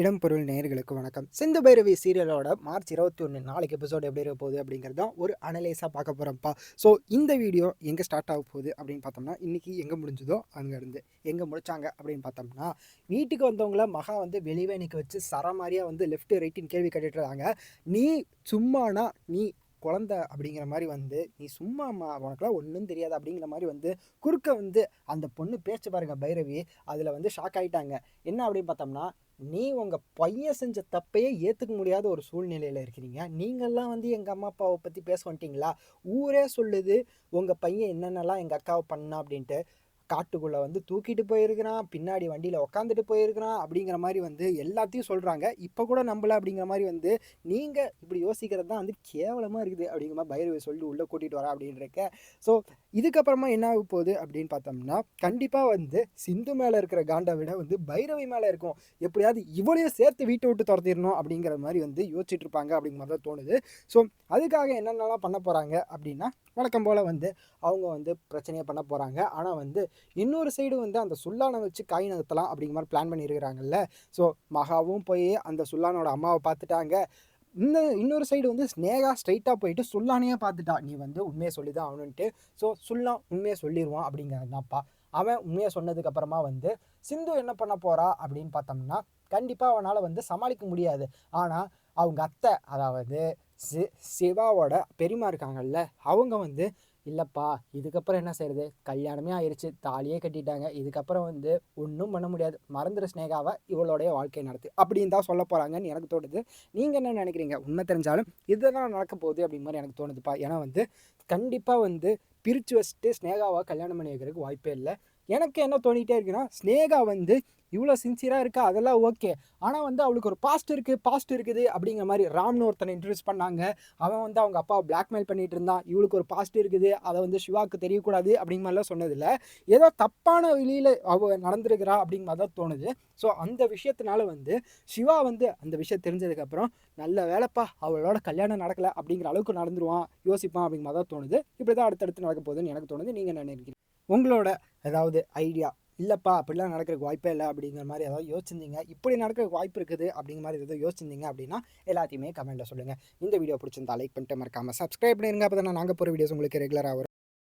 இடம்பொருள் நேயர்களுக்கு வணக்கம். சிந்து பைரவி சீரியலோட மார்ச் இருபத்தி ஒன்று நாளைக்கு எபிசோடு எப்படி இருக்க போகுது அப்படிங்கிறது தான் ஒரு அனலைஸாக பார்க்க போகிறோம்ப்பா ஸோ இந்த வீடியோ எங்கே ஸ்டார்ட் ஆக போகுது அப்படின்னு பார்த்தோம்னா இன்றைக்கி எங்கே முடிஞ்சதோ அங்கேருந்து. எங்கே முடித்தாங்க அப்படின்னு பார்த்தோம்னா வீட்டுக்கு வந்தவங்கள மகா வந்து வெளியே நிற்க வச்சு சர மாதிரியாக வந்து லெஃப்ட் ரைட்டின் கேள்வி கேட்டுட்டு இருக்காங்க. நீ சும்மானா நீ குழந்த அப்படிங்கிற மாதிரி வந்து நீ சும்மாம்மா உனக்குலாம் ஒன்றும் தெரியாது அப்படிங்கிற மாதிரி வந்து குறுக்க வந்து அந்த பொண்ணு பேச்சு பாருங்க பைரவி அதில் வந்து ஷாக் ஆகிட்டாங்க என்ன அப்படின்னு பார்த்தோம்னா நீ உங்கள் பையன் செஞ்ச தப்பையே ஏற்றுக்க முடியாத ஒரு சூழ்நிலையில் இருக்கிறீங்க. நீங்கள்லாம் வந்து எங்கள் அம்மா அப்பாவை பற்றி பேச வந்துட்டீங்களா? ஊரே சொல்லுது உங்கள் பையன் என்னென்னலாம் எங்கள் அக்காவை பண்ணா அப்படின்ட்டு காட்டுக்குள்ளே வந்து தூக்கிட்டு போயிருக்கிறான் பின்னாடி வண்டியில் உக்காந்துட்டு போயிருக்கிறான் அப்படிங்கிற மாதிரி வந்து எல்லாத்தையும் சொல்கிறாங்க இப்போ கூட நம்பலை அப்படிங்கிற மாதிரி வந்து நீங்கள் இப்படி யோசிக்கிறது தான் வந்து கேவலமாக இருக்குது அப்படிங்கிற மாதிரி பைரவி சொல்லி உள்ளே கூட்டிகிட்டு வரா அப்படின்றக்க. ஸோ இதுக்கப்புறமா என்ன ஆக போகுது அப்படின்னு பார்த்தோம்னா கண்டிப்பாக வந்து சிந்து மேலே இருக்கிற காண்டை விட வந்து பைரவி மேலே இருக்கும். எப்படியாவது இவளையும் சேர்த்து வீட்டை விட்டு துரத்திடணும் அப்படிங்கிற மாதிரி வந்து யோசிச்சுட்டு இருப்பாங்க அப்படிங்கிற மாதிரி தான் தோணுது. ஸோ அதுக்காக என்னென்னலாம் பண்ண போகிறாங்க அப்படின்னா வழக்கம் போல் வந்து அவங்க வந்து பிரச்சனையை பண்ண போகிறாங்க ஆனால் வந்து இன்னொரு சைடு வந்து அந்த சுல்லானை வச்சு காய் நகர்த்தலாம் அப்படிங்கிற மாதிரி பிளான் பண்ணியிருக்கிறாங்கல்ல. ஸோ மகாவும் போய் அந்த சுல்லானோட அம்மாவை பார்த்துட்டாங்க. இந்த இன்னொரு சைடு வந்து ஸ்னேகா ஸ்ட்ரைட்டாக போயிட்டு சுல்லானையே பார்த்துட்டா. நீ வந்து உண்மையை சொல்லி தான் ஆகணுன்ட்டு ஸோ சுல்லா உண்மையை சொல்லிடுவான் அப்படிங்கிறதுனாப்பா அவன் உண்மையை சொன்னதுக்கப்புறமா வந்து சிந்து என்ன பண்ண போகிறா அப்படின்னு பார்த்தோம்னா கண்டிப்பாக அவனால் வந்து சமாளிக்க முடியாது. ஆனால் அவங்க அத்தை அதாவது சி சிவாவோட பெரியமா இருக்காங்கல்ல அவங்க வந்து இல்லைப்பா இதுக்கப்புறம் என்ன செய்யறது கல்யாணமே ஆயிடுச்சு தாலியே கட்டிட்டாங்க. இதுக்கப்புறம் வந்து ஒன்றும் பண்ண முடியாது. மறந்துடு ஸ்னேகாவை இவளுடைய வாழ்க்கை நடத்து. அப்படின்னு தான் சொல்ல போகிறாங்கன்னு எனக்கு தோணுது. நீங்கள் என்ன நினைக்கிறீங்க? உண்மை தெரிஞ்சாலும் இதுதான் நடக்க போகுது அப்படிங்கிற மாதிரி எனக்கு தோணுதுப்பா. ஏன்னா வந்து கண்டிப்பாக வந்து பிரித்து வச்சுட்டு ஸ்னேகாவை கல்யாணம் பண்ணி வைக்கிறதுக்கு வாய்ப்பே இல்லை. எனக்கு என்ன தோணிகிட்டே இருக்குன்னா ஸ்னேகா வந்து இவ்வளோ சின்சியராக இருக்கா? அதெல்லாம் ஓகே ஆனால் வந்து அவளுக்கு ஒரு பாஸ்ட் இருக்குது பாஸ்ட் இருக்குது அப்படிங்கிற மாதிரி ராம்னு ஒருத்தனை இன்ட்ரடியூஸ் பண்ணாங்க. அவன் வந்து அவங்க அப்பாவை பிளாக்மெயில் பண்ணிகிட்டு இருந்தான். இவளுக்கு ஒரு பாஸ்ட் இருக்குது. அதை வந்து சிவாவுக்கு தெரியக்கூடாது அப்படிங்கிற மாதிரிலாம் சொன்னதில்ல. ஏதோ தப்பான வழியில் அவ நடந்திருக்கிறா அப்படிங்கிற மாதிரி தான் தோணுது. ஸோ அந்த விஷயத்தினால வந்து சிவா வந்து அந்த விஷயம் தெரிஞ்சதுக்கப்புறம் நல்ல வேலைப்பா. அவளோட கல்யாணம் நடக்கலை. அப்படிங்கிற அளவுக்கு நடந்துருவான் யோசிப்பான் அப்படிங்கிற மாதிரி தான் தோணுது. இப்படி தான் அடுத்தடுத்து நடக்க போகுதுன்னு எனக்கு தோணுது. நீங்கள் நினைக்கிறீங்க? உங்களோட ஏதாவது ஐடியா இல்லைப்பா அப்படிலாம் நடக்கிறதுக்கு வாய்ப்பே இல்லை அப்படிங்கிற மாதிரி ஏதாவது யோசிச்சிருந்தீங்க. இப்படி நடக்கிறதுக்கு வாய்ப்பு இருக்குது அப்படிங்கிற மாதிரி ஏதாவது யோசிச்சிருந்தீங்க அப்படின்னா எல்லாத்தையுமே கமெண்ட்டில் சொல்லுங்கள் இந்த வீடியோ பிடிச்சிருந்தா லைக் பண்ணிட்டு மறக்காமல் சப்ஸ்கிரைப் பண்ணிருங்க. அப்போ தான் நாங்கள் போகிற வீடியோஸ் உங்களுக்கு ரெகுலராக வரும்.